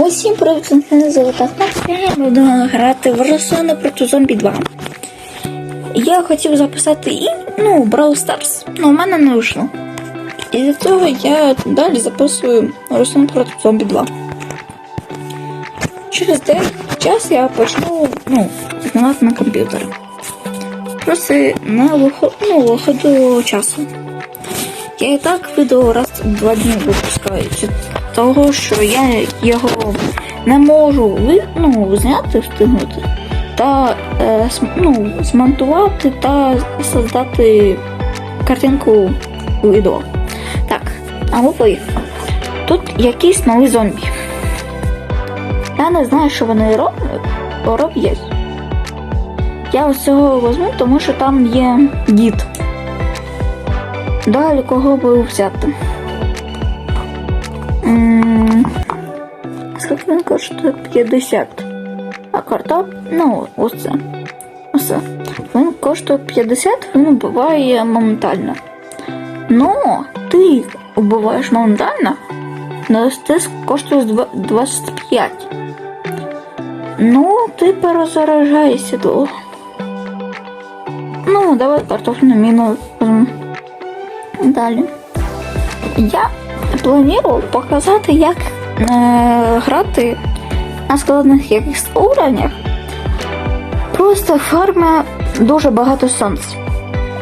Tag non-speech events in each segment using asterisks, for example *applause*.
Усім привіт, мене звати Ахмед. Я буду грати в Росони проти зомбі 2. Я хотів записати і, ну, Brawl Stars, але у мене не вийшло. І для цього я далі записую Росони проти зомбі 2. Через деякий час я почну, ну, знімати на комп'ютер. Просто на виход, ну, виходу часу. Я і так відео раз в два дні випускаю. Того, що я його не можу ви, ну, зняти, встигнути, та е, ну, змонтувати та создати картинку відео. Так, а ми поїхали. Тут якісь нові зомбі. Я не знаю, що вони роб- роблять. Я ось цього візьму, тому що там є дід. Далі кого би взяти? Скільки він коштує 50. А картоп, ну, оце. Оце. Він коштує 50, він вбиває моментально. Ну, ти вбиваєш моментально, але ти коштує 25. Ну, ти перезаражаєшся довго. Ну, давай картофельну міну. Далі. Я планував показати, як е, грати на складних якихось уровнях. Просто фарма дуже багато сонця.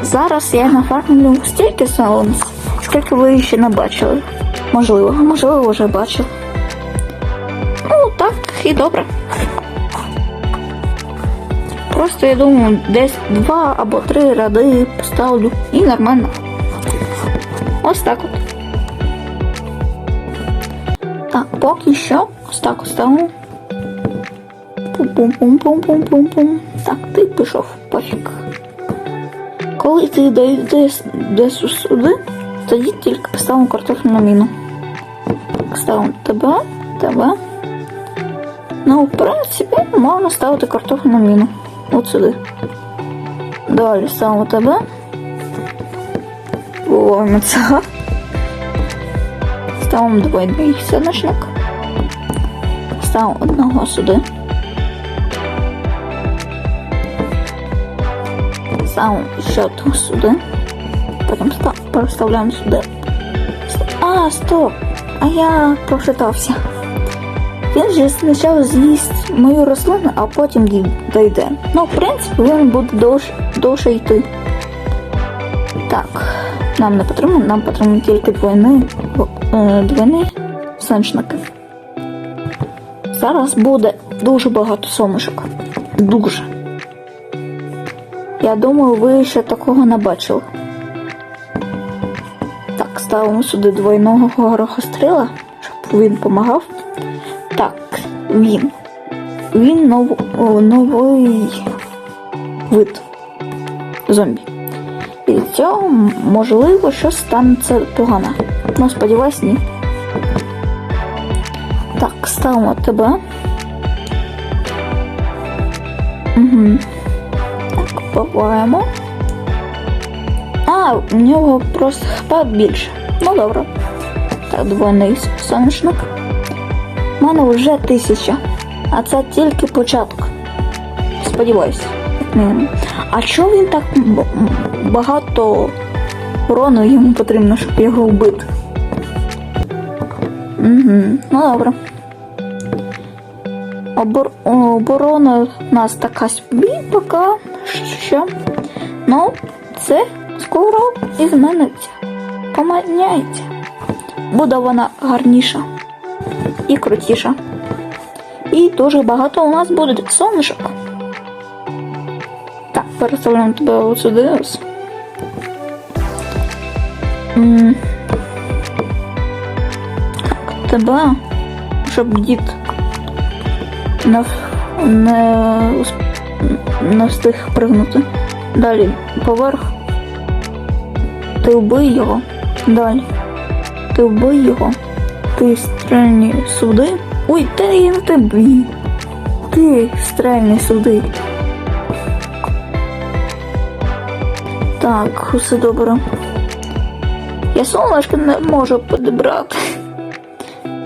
Зараз я нафармлю стільки сонця, скільки ви ще не бачили. Можливо, можливо, вже бачили. Ну, так і добре. Просто я думаю, десь два або три ради поставлю і нормально. Ось так от. Так, поки що ось так от ставимо. Пум-пум-пум-пум-пум-пум. Так, ти пішов, пофіг. Коли ти десь сюди, тоді тільки поставимо картофельну міну. Так, ставимо тебе, тебе. Ну, в принципі, можна ставити картофельну міну. От сюди. Далі ставимо тебе. Вовремя це. Ставимо двойний сіночник. Ставимо одного сюди. Ставимо ще одного сюди. Потім став, переставляємо сюди. А, стоп! А я прочитався. Він же спочатку з'їсть мою рослину, а потім дойде. Ну, в принципі, він буде довше, довше йти. Так, нам не потрібно, нам потрібно тільки двойний, е, двойний сонячник. Зараз буде дуже багато сомишок. Дуже. Я думаю, ви ще такого не бачили. Так, ставимо сюди двойного горохостріла, щоб він допомагав. Так, він. Він нов, новий вид зомбі. І цього можливо щось станеться погано. Ну, сподіваюсь, ні. Так, ставимо тебе. Угу. Так, буваємо. А, у нього просто хп більше. Ну добре. Так, двойний сонячник. У мене вже тисяча. А це тільки початок. Сподіваюсь. А чого він так багато урону йому потрібно, щоб його вбити? Угу. Ну добре. Обор... Оборона у нас така собі поки що. Ну, це скоро і зміниться. Поміняється. Буде вона гарніша і крутіша. І дуже багато у нас буде сонечок. Так, переставляємо тебе от сюди. М. Тебе, щоб дід не, не, не встиг пригнути. Далі поверх. Ти вбий його. Далі. Ти вбий його. Ти стрельні сюди. Ой, та я на тобі. Ти стрельні сюди. Так, усе добре. Я сонечко не можу підібрати.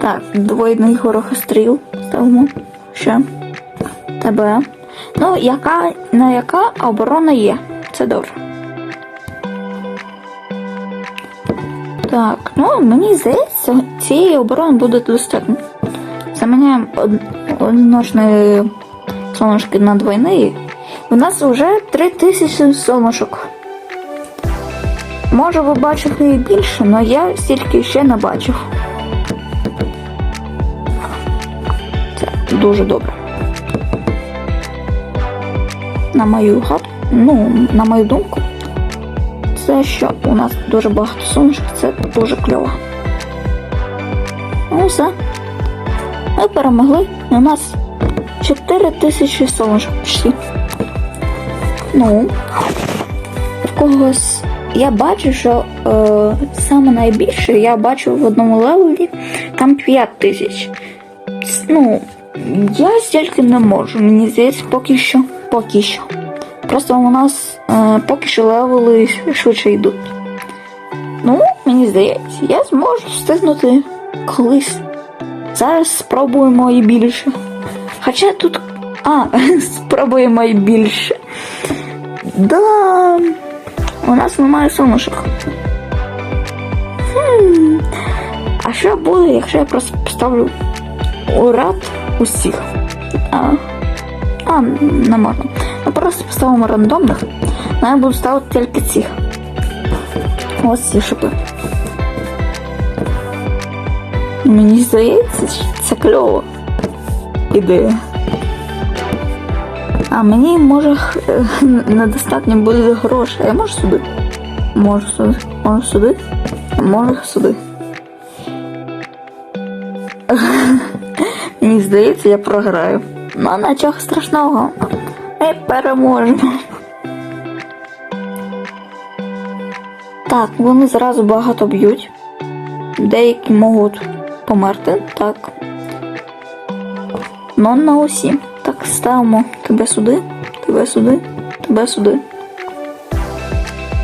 Так, двойний горохостріл ставимо. Ще. Тебе. Ну, яка, на яка оборона є. Це добре. Так, ну мені здається, цієї оборони буде достатньо. Заміняємо од- одиночні сонечки на двойні. У нас вже 3000 сонечок. Може ви бачите і більше, але я стільки ще не бачив. Дуже добре. На мою хату, ну, на мою думку, це що у нас дуже багато сонечок, це дуже кльово. Ну все. Ми перемогли. У нас 4 тисячі сонечок почти. Ну, в когось я бачу, що е, саме найбільше я бачу в одному левелі там 5 тисяч. Ну, я стільки не можу, мені здається, поки що. Поки що. Просто у нас е, поки що левели швидше йдуть. Ну, мені здається, я зможу встигнути колись. Зараз спробуємо і більше. Хоча тут. А, *laughs* спробуємо і більше. Да. У нас немає сонушок. Хм. А що буде, якщо я просто поставлю уряд усіх? А, а не можна. Ми просто поставимо рандомних, але я буду ставити тільки цих. Ось ці шипи. Мені здається, що це кльово. Ідея. А мені може е, недостатньо буде грошей. Я можу сюди? Можу сюди. Можу сюди? Можу сюди. Здається, я програю. Ну, нічого страшного. Ми переможемо. Так, вони зразу багато б'ють. Деякі можуть померти, так. Ну, на усі. Так, ставимо тебе сюди, тебе сюди, тебе сюди.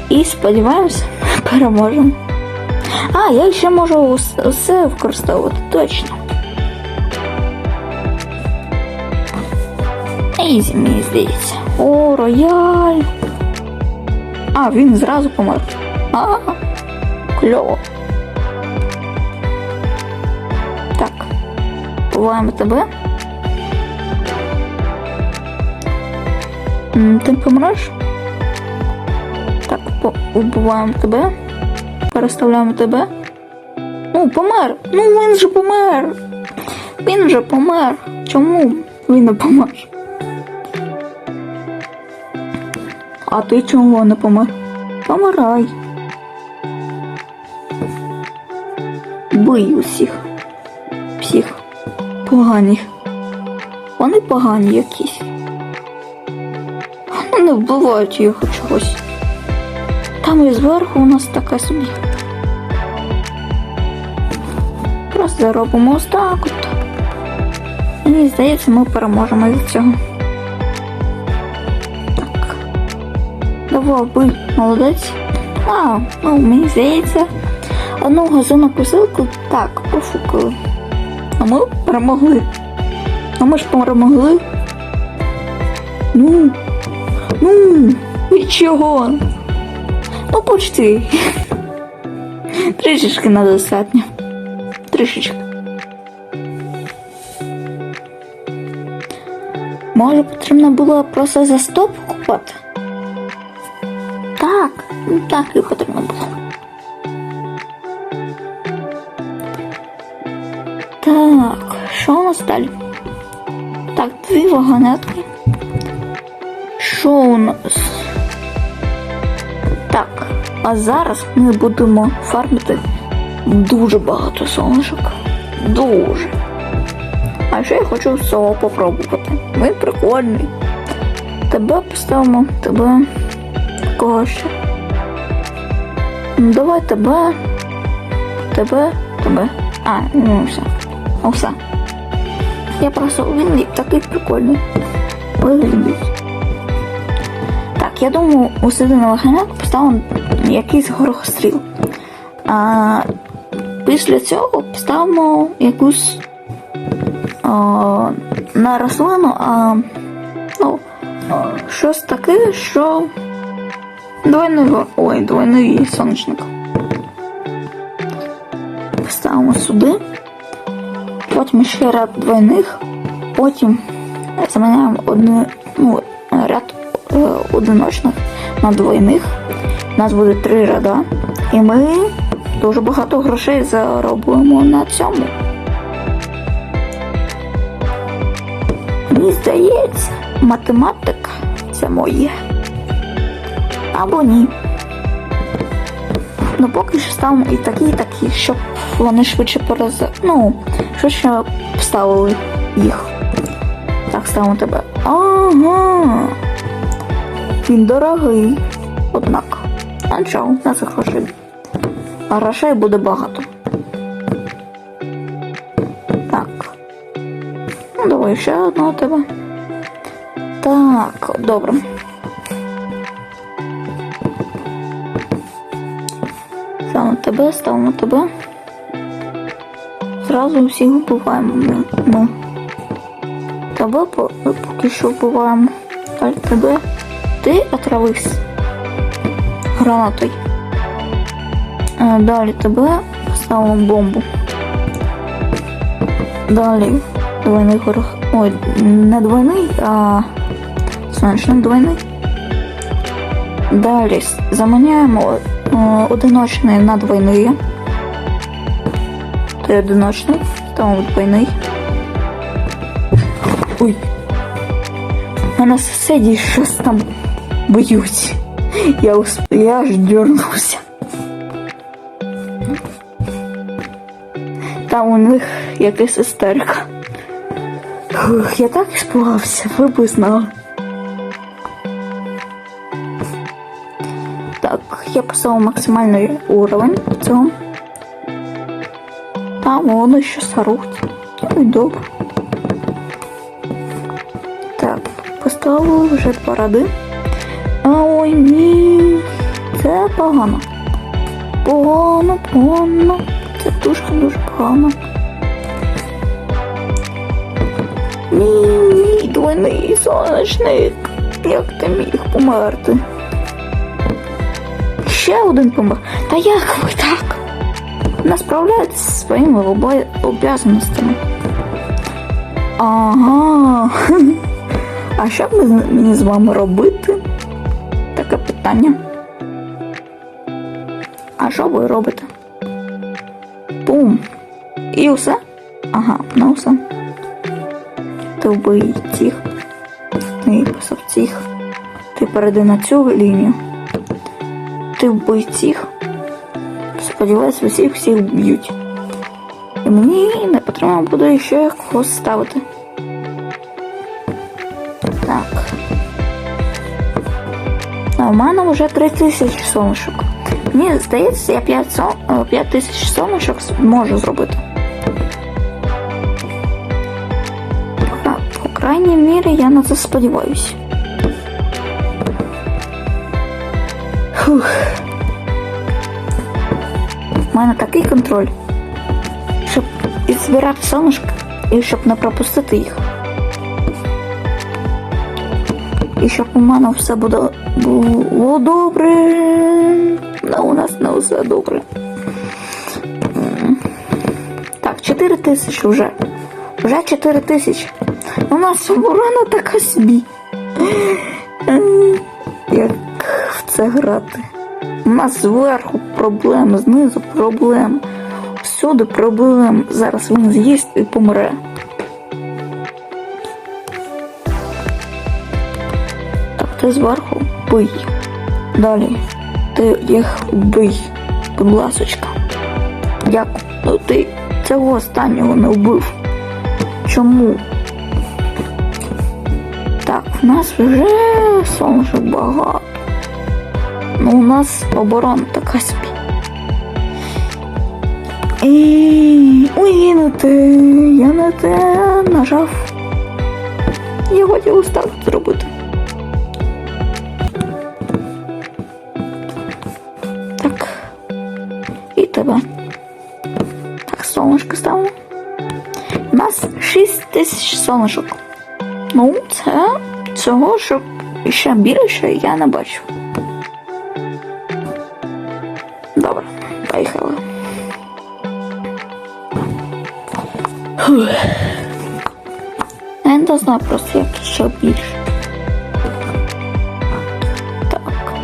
І сподіваємося, *laughs* переможемо. А, я ще можу ус- усе використовувати, точно. Ізі, мені здається. О, рояль. А, він зразу помер. А, кльово. Так. Буваємо тебе. Ти помреш? Так, убиваємо тебе. Переставляємо тебе. Ну, помер. Ну, він же помер. Він вже помер. Чому він не помер? А ти чому не помер? Помирай. Бий усіх. Всіх. Поганих. Вони погані якісь. Не вбивають його чогось. Там і зверху у нас така собі. Просто заробимо ось так от. Мені здається, ми переможемо від цього. Бий, молодець. А, ну, мені здається, одну газонну посилку так, профукали. А ми перемогли. А ми ж перемогли. Ну, ну, від чого? Ну, почти. Трішечки недостатньо. Трішечки. Може, потрібно було просто за стоп купати? Так, і потрібно було. Так, що у нас далі? Так, дві вагонетки. Що у нас? Так, а зараз ми будемо фармити дуже багато сонечок. Дуже. А ще я хочу цього попробувати. Він прикольний. Тебе поставимо, тебе. Кого ще? Ну, давай тебе. Тебе, тебе. А, ну все. Ну все. Я просто він такий прикольний. Виглядить. Так, я думаю, у середину вагонетку поставимо якийсь горохостріл. А після цього ставимо якусь а, на рослину, а ну, щось таке, що двойний, ой, двойний сонячник. Ставимо сюди. Потім ще ряд двойних, потім заміняємо одне, ну, ряд е, одиночних на двойних. У нас буде три ряда, і ми дуже багато грошей заробимо на цьому. Мені здається, математика це моє. Або ні. Ну поки що ставимо і такі, і такі, щоб вони швидше пораз... Ну, швидше вставили їх. Так, ставимо тебе. Ага. Він дорогий. Однак. А нічого, у нас грошей. А грошей буде багато. Так. Ну, давай ще одного тебе. Так, добре. Тебе, ставимо тебе. Зразу всіх вбиваємо ми. ми. Тебе поки що вбиваємо. Далі тебе. Ти отравився гранатою. Е, Далі тебе ставимо бомбу. Далі двойний горох. Ой, не двойний, а сонячний двойний. Далі заміняємо одиночний на двойний. Ти одиночний, ставимо двойний. Ой. У мене сусіді щось там б'ють. Я, усп... я аж дернувся. Там у них якась істерика. Я так іспугався, ви б знали. Я поставив максимальний уровень цього. Там воно ще соруть. Ой, добре. Так, поставив вже два ради. Ой ні. Це погано. Погано, погано. Це дуже дуже погано. Ні, ні, двойний сонячник. Як ти міг померти? Ще один помер. Та як ви так? Не справляється зі своїми обов'язаностями. Ага. А що мені з вами робити? Таке питання. А що ви робите? Бум. І усе? Ага, ну все. Ти вбий цих. Ти писав цих. Ти перейди на цю лінію. Ти вбий цих. Сподіваюсь, усіх всіх б'ють. І мені не потрібно буде ще когось ставити. Так. А у мене вже 3 тисячі сонечок. Мені здається, я 5, сон... 5 тисяч сонечок можу зробити. По, крайній мірі я на це сподіваюся. У мене такий контроль, щоб і сонечка, і щоб не пропустити їх. І щоб у мене все буде було добре. Ну, у нас не все добре. Так, 4 тисячі вже. Вже 4 тисячі. У нас оборона така собі. Це грати? У нас зверху проблеми, знизу проблеми. Всюди проблеми. Зараз він з'їсть і помре. Так, ти зверху бий. Далі. Ти їх вбий. Будь ласочка. Як ну, ти цього останнього не вбив? Чому? Так, в нас вже сонечок багато. Ну, у нас оборона така собі. І... Ой, не те, я не те нажав. Я хотів ось зробити. Так. І тебе. сонечко ставимо. У нас 6 тисяч сонечок. Ну, це цього, щоб ще більше я не бачу. Поїхали. Я не знаю просто, як ще більше. Так.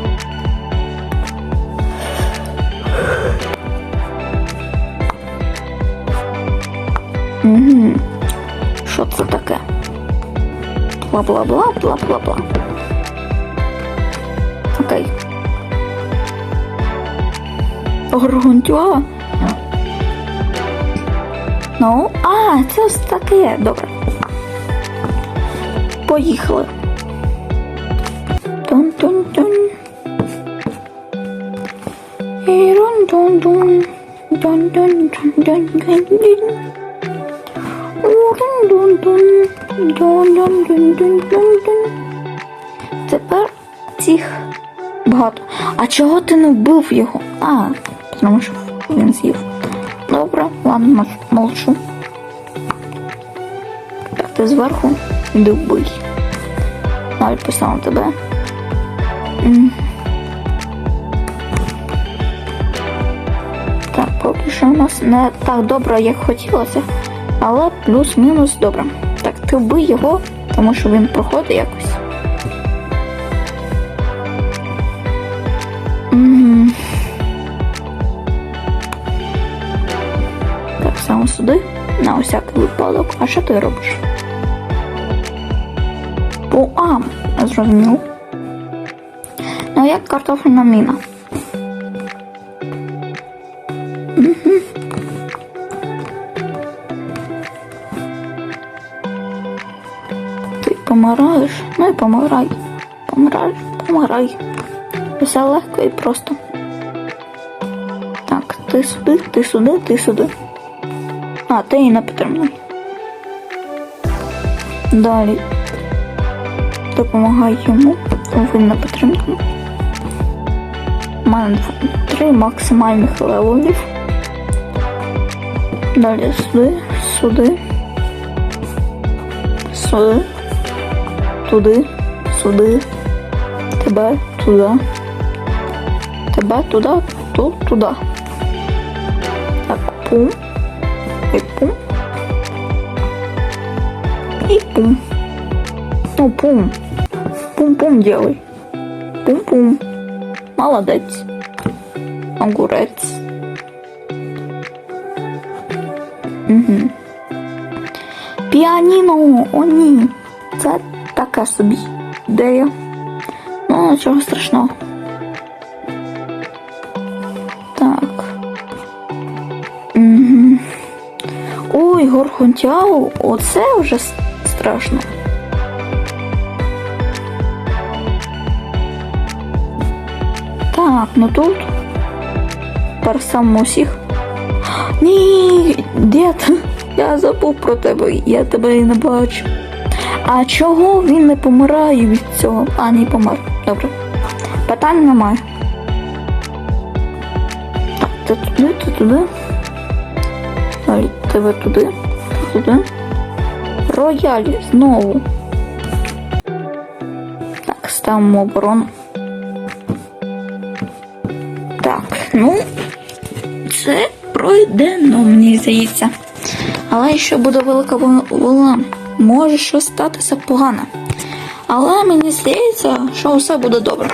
Угу. Що це таке? Бла-бла-бла, бла-бла-бла. Горгонтюа. Ну, а, це ось таке. Добре. Поїхали. Тун-тун-тун. Ірун-дун-дун. Дун-дун-дун-дун-дун-дун. Дун-дун-дун. Дун-дун-дун-дун-дун-дун. Тепер цих багато. А чого ти не вбив його? А, тому що. Добре, ладно, молчу. Так, ти зверху іди вбий. Навіть поставив тебе. Так, поки що у нас не так добре, як хотілося, але плюс-мінус добре. Так, ти вбий його, тому що він проходить якось. Само сюди, на усякий випадок. А що ти робиш? А, зрозумів. Ну, як картофельна міна. Мгм. Ти помираєш? Ну і помирай. Помираєш, помирай. Все легко і просто. Так, ти сюди, ти сюди, ти сюди. А, ти і не потрібний. Далі. Допомагай йому. Він не потрібний. У мене три максимальних левелів. Далі сюди, сюди. Сюди. Туди, сюди. Тебе туди. Тебе туди, тут, туди. Так, пум. І пум. І пум. Ну, пум. Пум-пум делай. Пум-пум. Молодець. Огурець. Угу. Піаніно, о ні. Це така собі ідея. Ну, нічого страшного. Ой, Горхонтяу, оце вже страшно. Так, ну тут тепер сам усіх. Ні, дід, я забув про тебе, я тебе і не бачу. А чого він не помирає від цього? А, не помер. Добре. Питань немає. Так, ти туди, ти туди. Далі тебе туди, туди. Рояль знову. Так, ставимо оборону. Так, ну, це пройдено, мені здається. Але якщо буде велика вол- волна, може щось статися погане. Але мені здається, що все буде. Добре.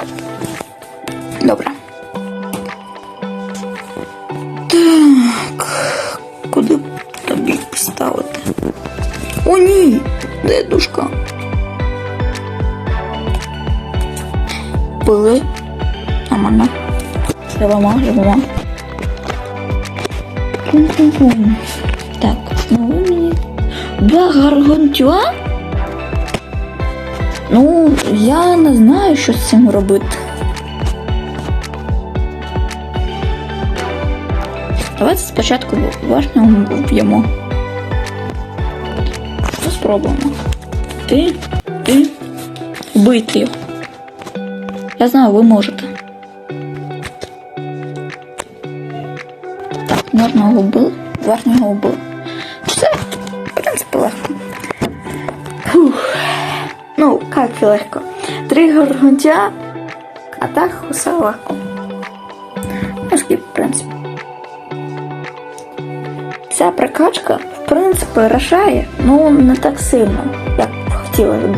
Де душка? Пили. Нормально. Живома, живома. Пум-пум-пум. Так, ну ви мені. Два гаргантюа? Ну, я не знаю, що з цим робити. Давайте спочатку важного вб'ємо. Спробуємо. Ти, ти, вбити його. Я знаю, ви можете. Так, можна його вбив- верхні губи. Все, в принципі, легко. Фух. Ну, як легко. Три горгунтя, а так все легко. Ну, скіп, в принципі. Ця прокачка, в принципі, рішає, ну не так сильно, як хотілося б.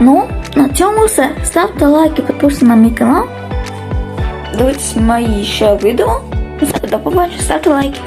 Ну, на цьому все. Ставте лайки, підписуйтесь на мій канал. Дивіться мої ще відео. До побачення, ставте лайки.